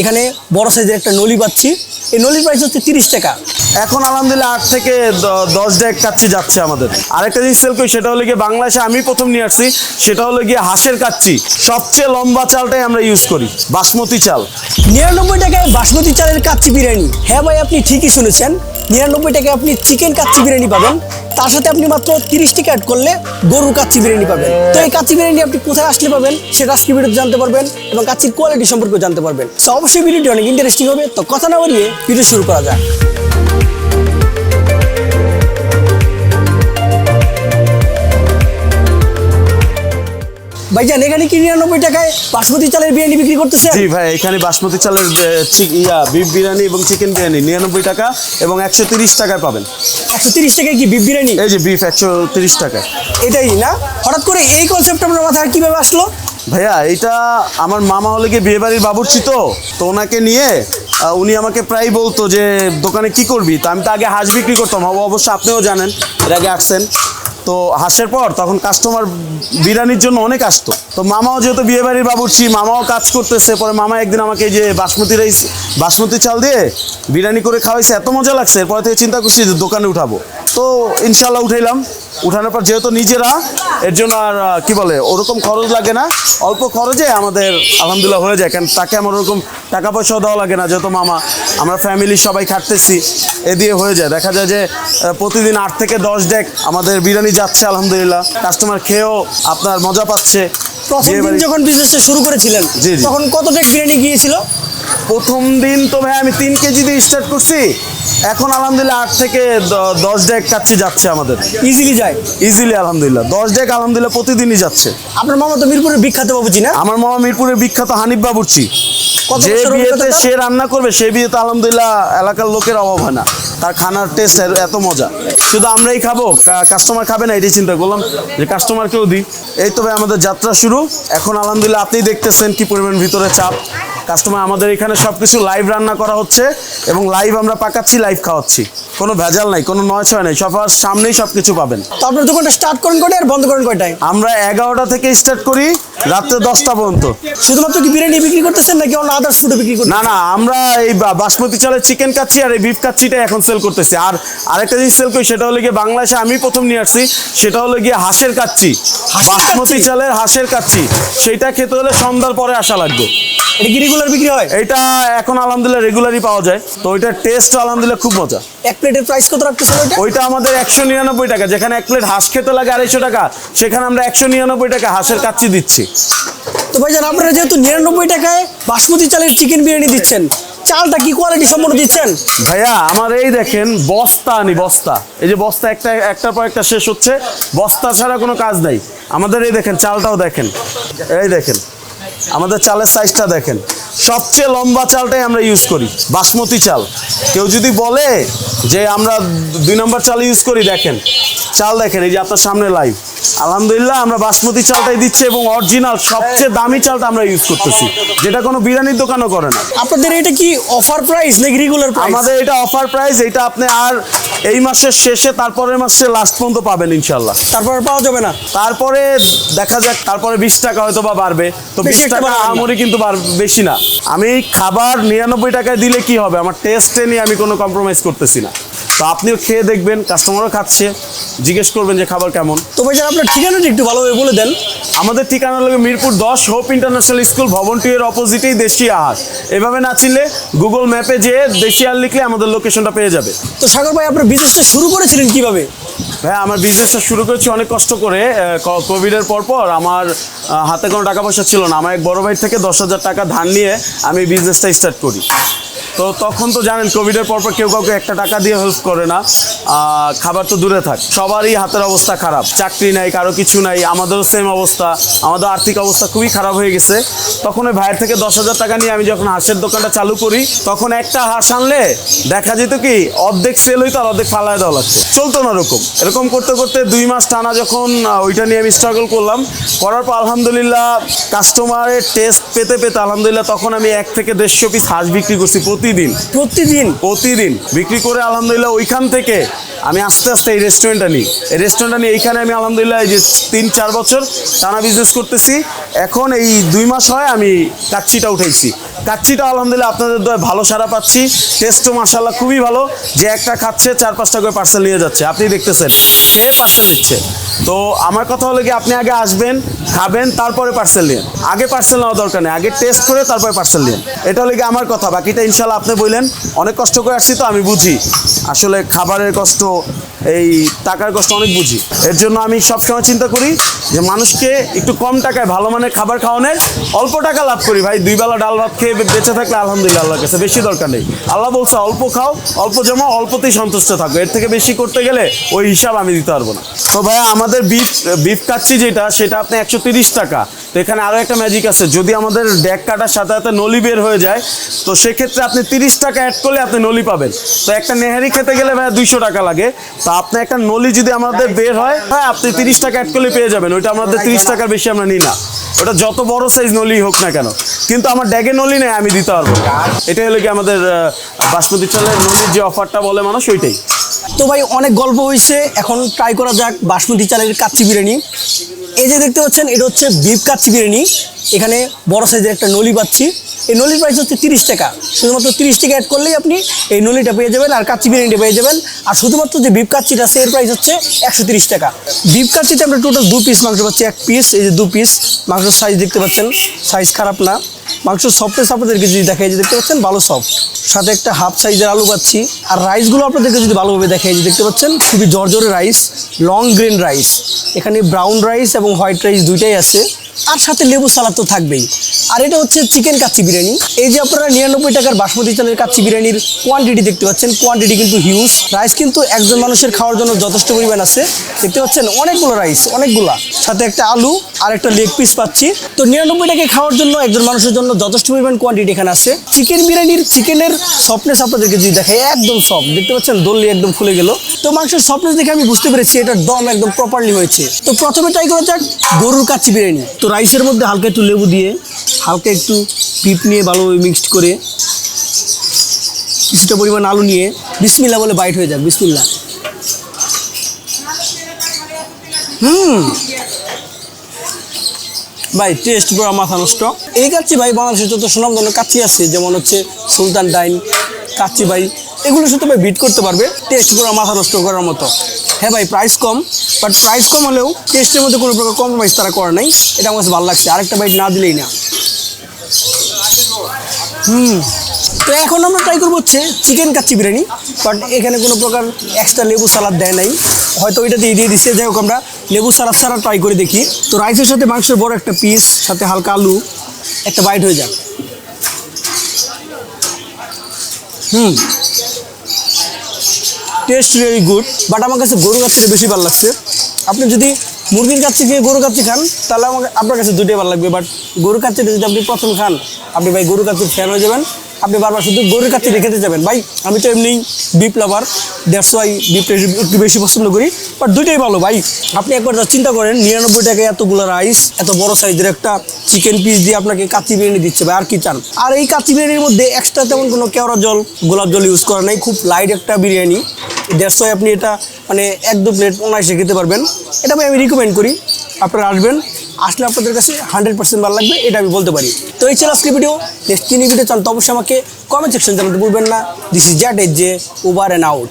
এখানে বড় সাইজের একটা নলি পাচ্ছি। এই নলির প্রাইস হচ্ছে তিরিশ টাকা। এখন আলহামদুলিল্লাহ আট থেকে দশ ডেক কাচ্ছি যাচ্ছে আমাদের। আরেকটা জিনিস সেল করি সেটা হলো গিয়ে বাংলাদেশে আমি প্রথম নিয়ে আসছি সেটা হলো গিয়ে হাঁসের কাচ্চি সবচেয়ে লম্বা চালটাই আমরা ইউজ করি বাসমতি চাল। নিরানব্বই টাকায় বাসমতি চালের কাচ্ছি বিরিয়ানি। হ্যাঁ ভাই আপনি ঠিকই শুনেছেন। নিরানব্বই টাকায় আপনি চিকেন কাচ্ছি বিরিয়ানি পাবেন। তার সাথে আপনি মাত্র তিরিশ টাকা অ্যাড করলে গরুর কাচ্চি বিরিয়ানি পাবেন। তো এই কাচ্চি বিরিয়ানি আপনি কোথায় আসলে পাবেন সেটা আজকে ভিডিওতে জানতে পারবেন এবং কাচ্চির কোয়ালিটি সম্পর্কে জানতে পারবেন। তো অবশ্যই ভিডিওটি অনেক ইন্টারেস্টিং হবে। তো কথা না বলিয়ে ভিডিও শুরু করা যাক। ভাইজান এখানে কি নিরানব্বই টাকায় বাসমতি চালের বিরিয়ানি বিক্রি করতেছে জি ভাই এখানে বাসমতি চালের ইয়া বিফ বিরিয়ানি এবং চিকেন বিরিয়ানি নিরানব্বই টাকা এবং একশো তিরিশ টাকায় পাবেন। একশো তিরিশ টাকায় কি বিফ বিরিয়ানি? এই যে বিফ একশো তিরিশ টাকায়। এটাই না? হঠাৎ করে এই কনসেপ্ট আপনার মাথায় কীভাবে আসলো? ভাইয়া এটা আমার মামা হলে গিয়ে বিয়ে বাড়ির বাবুর্চি তো তো ওনাকে নিয়ে উনি আমাকে প্রায় বলতো যে দোকানে কি করবি? তো আমি তো আগে হাঁস বিক্রি করতাম অব- অবশ্য আপনিও জানেন এর আগে আসছেন। তো হাসের পর তখন কাস্টমার বিরিয়ানির জন্য অনেক আসতো। তো মামাও যেহেতু বিয়ে বাড়ির বাবুর্চি, মামাও কাজ করতেছে, পরে মামা একদিন আমাকে যে বাসমতি রাইস বাসমতি চাল দিয়ে বিরিয়ানি করে খাওয়াইছে, এত মজা লাগছে। এরপরে থেকে চিন্তা করছি যে দোকানে উঠাবো। তো ইনশাল্লাহ উঠাইলাম। উঠানোর পর যেহেতু নিজেরা এর জন্য আর কি বলে ওরকম খরচ লাগে না। অল্প খরচে আমাদের আলহামদুলিল্লাহ হয়ে যায় কারণ তাকে আমার ওরকম টাকা পয়সাও দেওয়া লাগে না যেহেতু মামা। আমরা ফ্যামিলি সবাই খাটতেছি এ দিয়ে হয়ে যায়। দেখা যায় যে প্রতিদিন আট থেকে দশ ডেক আমাদের বিরিয়ানি যাচ্ছে আলহামদুলিল্লাহ। কাস্টমার খেয়েও আপনার মজা পাচ্ছে। প্রথম দিন যখন বিজনেসটা শুরু করেছিলেন। তখন কত টাকা বিরিয়ানি গিয়েছিল? প্রথম দিন তো ভাই আমি তিন কেজি দিয়ে স্টার্ট করছি। এখন আলহামদুলিল্লাহ আট থেকে দশ ডেক কাচ্চি যাচ্ছে আমাদের। ইজিলি যায়? ইজিলি আলহামদুলিল্লাহ। দশ ডেক আলহামদুলিল্লাহ প্রতিদিনই যাচ্ছে। আপনার মামা তো মিরপুরের বিখ্যাত বাবুজি না? আমার মামা মিরপুরের বিখ্যাত হানিফ বাবুর্চি। কত যে বিয়েতে সে রান্না করবে সেই বিয়েতে আলহামদুলিল্লাহ এলাকার লোকের অভাব হয় না। তার খানার টেস্ট এত মজা। শুধু আমরাই খাব কাস্টমার খাবে না এটাই চিন্তা করলাম যে কাস্টমারকেও দিই। এই তো ভাই আমাদের যাত্রা শুরু। এখন আলহামদুলিল্লাহ আপনি দেখতেছেন কি পরিমাণ ভিতরে চাপ। কাস্টমার আমাদের এখানে সব কিছু লাইভ রান্না করা হচ্ছে এবং লাইভ আমরা পাকাচ্ছি লাইভ খাওয়াচ্ছি। কোনো ভেজাল নাই কোনো নয় ছয় নাই সবার সামনেই সব কিছু পাবেন। তো আপনার দোকানটা স্টার্ট করেন কয়টায় আর বন্ধ করেন কয়টায়? আমরা এগারোটা থেকে স্টার্ট করি। রাত্রে দশটা পর্যন্ত। শুধুমাত্র কি বিরিয়ানি বিক্রি করতেছেন নাকি অন্য আদার্স ফুডও বিক্রি করতেছেন? না না আমরা এই বাসমতি চালের চিকেন কাচ্ছি আর এই বিফ কাচ্ছিটা এখন সেল করতেছি। আর আরেকটা জিনিস সেল করি সেটা হলো গিয়ে বাংলাদেশে আমি প্রথম নিয়ে আসছি সেটা হলো গিয়ে হাঁসের কাচ্ছি। বাসমতি চালের হাঁসের কাচ্ছি। সেইটা খেতে হলে সন্ধ্যার পরে আসা লাগবে। এটা কি রেগুলার বিক্রি হয়? এটা এখন আলহামদুলিল্লাহ রেগুলারই পাওয়া যায়। তো ওইটার টেস্ট আলহামদুলিল্লাহ খুব মজা। এক প্লেটের প্রাইস কত রাখতেছেন ওইটা? ওইটা আমাদের একশো নিরানব্বই টাকা। যেখানে এক প্লেট হাঁস খেতে লাগে আড়াইশো টাকা সেখানে আমরা একশো নিরানব্বই টাকা হাঁসের কাচ্ছি দিচ্ছি। তো ভাইজান, আপনারা যেহেতু নিরানব্বই টাকায় বাসমতি চালের চিকেন বিরিয়ানি দিচ্ছেন, চালটা কি কোয়ালিটি সম্পন্ন দিচ্ছেন? ভাইয়া, আমার এই দেখেন বস্তা আনি, বস্তা। এই যে বস্তা, একটা, একটার পর একটা শেষ হচ্ছে, বস্তা ছাড়া কোনো কাজ নাই। আমাদের এই দেখেন, চালটাও দেখেন। এই দেখেন, আমাদের চালের সাইজটা দেখেন। সবচেয়ে লম্বা চালটাই আমরা ইউজ করি বাসমতি চাল। কেউ যদি বলে যে আমরা দুই নম্বর চাল ইউজ করি দেখেন চাল দেখেন এই যে আপনার সামনে লাইভ আলহামদুলিল্লাহ আমরা বাসমতি চালটাই দিচ্ছি এবং অরিজিনাল সবচেয়ে দামি চালটা আমরা ইউজ করতেছি যেটা কোনো বিরিয়ানির দোকানও করে না। আপনাদের এটা কি অফার প্রাইস নাকি রেগুলার প্রাইস আমাদের এটা অফার প্রাইস এটা আপনি আর এই মাসের শেষে তারপরের মাসে লাস্ট পর্যন্ত পাবেন ইনশাল্লাহ তারপরে পাওয়া যাবে না? তারপরে দেখা যাক তারপরে বিশ টাকা হয়তো বা বাড়বে। তো বেশি টাকা আমরি কিন্তু বেশি না। আমি খাবার নিরানব্বই টাকায় দিলে কি হবে? আমার টেস্টে নিয়ে আমি কোনো কম্প্রোমাইজ করতেছি না। তো আপনিও খেয়ে দেখবেন কাস্টমারও খাচ্ছে। জিজ্ঞেস করবেন যে খাবার কেমন। তো ভাইজান আপনার ঠিকানাটা একটু ভালোভাবে বলে দেন। আমাদের ঠিকানা হলো মিরপুর দশ হোপ ইন্টারন্যাশনাল স্কুল ভবনটি এর অপোজিটেই দেশি আহাস এভাবে না চিনলে গুগল ম্যাপে যেয়ে দেশি আর লিখলে আমাদের লোকেশনটা পেয়ে যাবে। তো সাগর ভাই আপনার বিজনেসটা শুরু করেছিলেন কীভাবে? ভাই, আমার বিজনেসটা শুরু করেছি অনেক কষ্ট করে কোভিডের পর পর আমার হাতে কোনো টাকা পয়সা ছিল না। আমার এক বড় ভাই থেকে দশ হাজার টাকা ধার নিয়ে আমি বিজনেসটা স্টার্ট করি। তো তখন তো জানেন কোভিডের পর পর কেউ কাউকে একটা টাকা দিয়ে হেল্প করে না। খাবার তো দূরে থাক, সবারই হাতের অবস্থা খারাপ, চাকরি নাই, কারও কিছু নাই, আমাদেরও সেম অবস্থা, আমাদের আর্থিক অবস্থা খুবই খারাপ হয়ে গেছে। তখন ওই ভাইয়ের থেকে দশ হাজার টাকা নিয়ে আমি যখন হাঁসের দোকানটা চালু করি, তখন একটা হাঁস আনলে দেখা যেত কি, অর্ধেক সেল হইতো আর অর্ধেক ফালায় দেওয়া লাগতো। চলতো না এরকম এরকম করতে করতে দুই মাস টানা যখন ওইটা নিয়ে আমি স্ট্রাগল করলাম। করার পর আলহামদুলিল্লাহ কাস্টমারের টেস্ট পেতে পেতে আলহামদুলিল্লাহ তখন আমি এক থেকে দেড়শো পিস হাঁস বিক্রি করছি প্রতিদিন। প্রতিদিন? প্রতিদিন। বিক্রি করে আলহামদুলিল্লাহ ওইখান থেকে আমি আস্তে আস্তে এই রেস্টুরেন্টটা নিই। এই রেস্টুরেন্টটা নিয়ে এইখানে আমি আলহামদুলিল্লাহ এই যে তিন চার বছর টানা বিজনেস করতেছি। এখন এই দুই মাস হয় আমি কাচ্চিটা উঠাইছি। কাচ্চিটা আলহামদুলিল্লাহ, আপনাদের দয়ে ভালো সারা পাচ্ছি। টেস্টও মার্শাল্লাহ খুবই ভালো। যে একটা খাচ্ছে, চার পাঁচটা করে পার্সেল নিয়ে যাচ্ছে। আপনি দেখতেছেন, সে পার্সেল নিচ্ছে। তো আমার কথা হলো কি, আপনি আগে আসবেন, খাবেন, তারপরে পার্সেল নিন আগে পার্সেল নেওয়া দরকার নেই। আগে টেস্ট করে তারপরে পার্সেল নিন এটা হলো কি আমার কথা। বাকিটা ইনশাল্লাহ আপনি বললেন। অনেক কষ্ট করে আসছি তো, আমি বুঝি। আসলে খাবারের কষ্ট এই টাকার কষ্ট অনেক বুঝি। এর জন্য আমি সবসময় চিন্তা করি যে মানুষকে একটু কম টাকায় ভালো মানের খাবার খাওয়ানোর অল্প টাকা লাভ করি। ভাই, দুই বেলা ডাল ভাত খেয়ে বেঁচে থাকলে আলহামদুলিল্লাহ আল্লাহর কাছে বেশি দরকার নেই। আল্লাহ বলছে, অল্প খাও, অল্প জমা অল্পতেই সন্তুষ্ট থাকো। এর থেকে বেশি করতে গেলে ওই হিসাব আমি দিতে পারব না। তো ভাইয়া আমাদের বিফ বিফ কাচ্ছি যেটা, সেটা আপনি একশো টাকা। তো এখানে আরও একটা ম্যাজিক আছে। যদি আমাদের ড্যাক কাটার সাথে সাথে নলি বের হয়ে যায়, তো সেক্ষেত্রে আপনি তিরিশ টাকা অ্যাড করলে আপনি নলি পাবেন। তো একটা নেহারি খেতে গেলে ভাইয়া দুইশো টাকা লাগে। তো আপনি একটা নলি যদি আমাদের বের হয় হ্যাঁ আপনি তিরিশ টাকা অ্যাড করলে পেয়ে যাবেন। ওইটা আমাদের তিরিশ টাকার বেশি আমরা নিই না। ওটা যত বড় সাইজ নলি হোক না কেন। কিন্তু আমার ড্যাগে নলি নেই আমি দিতে পারব। এটাই হলো কি আমাদের বাসমতি চালের নলির যে অফারটা বলে মানুষ ওইটাই। তো ভাই অনেক গল্প হয়েছে। এখন ট্রাই করা যাক বাসমতি চালের কাচ্চি বিরিয়ানি। এই যে দেখতে পাচ্ছেন এটা হচ্ছে বিফ কাচ্চি বিরিয়ানি। এখানে বড় সাইজের একটা নলি পাচ্ছি। এই নলির প্রাইস হচ্ছে তিরিশ টাকা। শুধুমাত্র তিরিশ টাকা অ্যাড করলেই আপনি এই নলিটা পেয়ে যাবেন আর কাচ্চি বিরিয়ানিটা পেয়ে যাবেন। আর শুধুমাত্র যে বিফ কাচ্চিটা আছে, এর প্রাইস হচ্ছে একশো তিরিশ টাকা। বিফ কাচ্চিতে আমরা টোটাল দু পিস মাংস পাচ্ছি, এক পিস এই যে দু পিস মাংসের সাইজ দেখতে পাচ্ছেন সাইজ খারাপ না। মাংস সফটনেস আপনাদেরকে যদি দেখাই যে দেখতে পাচ্ছেন, ভালো সফট সাথে একটা হাফ সাইজের আলু পাচ্ছি। আর রাইসগুলো আপনাদেরকে যদি ভালোভাবে দেখাই যে দেখতে পাচ্ছেন, খুবই জর্জরে রাইস লং গ্রেন রাইস এখানে ব্রাউন রাইস এবং হোয়াইট রাইস দুইটাই আছে। আর সাথে লেবু সালাদ তো থাকবেই। আর এটা হচ্ছে চিকেন কাচ্চি বিরিয়ানি। এই যে আপনারা নিরানব্বই টাকার বাসমতি চালের কাচ্চি বিরিয়ানির কোয়ান্টিটি দেখতে পাচ্ছেন কোয়ান্টিটি কিন্তু হিউজ রাইস কিন্তু একজন মানুষের খাওয়ার জন্য যথেষ্ট পরিমাণ আছে। দেখতে পাচ্ছেন অনেকগুলো রাইস অনেকগুলা। সাথে একটা আলু আর একটা লেগ পিস পাচ্ছি। তো নিরানব্বই টাকায় খাওয়ার জন্য একজন মানুষের জন্য যথেষ্ট পরিমাণ কোয়ান্টিটি এখানে আছে। চিকেন বিরিয়ানির চিকেনের সফটনেস আপনাদেরকে যদি দেখাই, একদম সফট দেখতে পাচ্ছেন দল্লি একদম ফুলে গেল। তো মাংসের সফটনেস দেখে আমি বুঝতে পেরেছি এটার দম একদম প্রপারলি হয়েছে। তো প্রথমে ট্রাই করা যাক গরুর কাচ্চি বিরিয়ানি। তো রাইসের মধ্যে হালকা একটু লেবু দিয়ে, হালকা একটু পিপ নিয়ে ভালোভাবে মিক্সড করে কিছুটা পরিমাণ আলু নিয়ে বিসমিল্লা বলে বাইট হয়ে যাক, বিসমিল্লা। হুম। ভাই টেস্ট পুরো মাথা নষ্ট। এই কাচ্চি ভাই বাংলাদেশের যত সুনামধন্য কাচ্চি আছে, যেমন হচ্ছে সুলতান ডাইন কাচ্চি ভাই এগুলোর সাথে ভাই বিট করতে পারবে টেস্ট পুরো মাথা নষ্ট করার মতো। হ্যাঁ ভাই প্রাইস কম বাট প্রাইস কম হলেও টেস্টের মধ্যে কোনো প্রকার কম্প্রোমাইজ তারা করে নাই, এটা আমার কাছে ভালো লাগছে। আরেকটা বাইট না দিলেই না। হুম, তো এখন আমরা ট্রাই করব হচ্ছে চিকেন কাচ্চি বিরিয়ানি বাট এখানে কোনো প্রকার এক্সট্রা লেবু সালাদ দেয় নাই। হয়তো ওইটা দিয়ে দিয়ে দিচ্ছে, যাই হোক আমরা লেবু সালাদ ছাড়া ট্রাই করে দেখি। তো রাইসের সাথে মাংসের বড় একটা পিস সাথে হালকা আলু, একটা বাইট হয়ে যাক। Hmm. Taste very good but আমার কাছে গরু কাচ্চিটা বেশি ভালো লাগছে। আপনি যদি মুরগির কাছ থেকে গরু কাচ্ছি খান, তাহলে আমাকে আপনার কাছে দুটোই ভালো লাগবে বাট গরু কাচ্ছিটা যদি আপনি প্রথম খান, আপনি ভাই গরু কাচ্চির ফ্যান হয়ে যাবেন। আপনি বারবার শুধু গরুর কাচ্চি খেতে যাবেন। ভাই, আমি তো এমনি বিপ লাভার দ্যাটস ওয়াই বিপটা একটু বেশি পছন্দ করি। বাট দুইটাই ভালো, ভাই। আপনি একবার যা চিন্তা করেন, নিরানব্বই টাকায় এতগুলো রাইস এত বড় সাইজের একটা চিকেন পিস দিয়ে আপনাকে কাচ্চি বিরিয়ানি দিচ্ছে, ভাই, আর কি চান? আর এই কাচ্চি বিরিয়ানির মধ্যে এক্সট্রা তেমন কোনো কেওড়া জল, গোলাপ জল ইউজ করা নাই, খুব লাইট একটা বিরিয়ানি। দেড়শো আপনি এটা মানে এক দু প্লেট অনায়াসে খেতে পারবেন। এটা আমি রিকমেন্ড করি। আপনারা আসবেন আসলে আপনাদের কাছে হান্ড্রেড পার্সেন্ট ভালো লাগবে, এটা আমি বলতে পারি। তো এই ছিল আজকে ভিডিও নেক্সট কিনি ভিডিও চান তো অবশ্যই আমাকে কমেন্ট সেকশন জানাতে বলবেন না। This is zat ez J over and out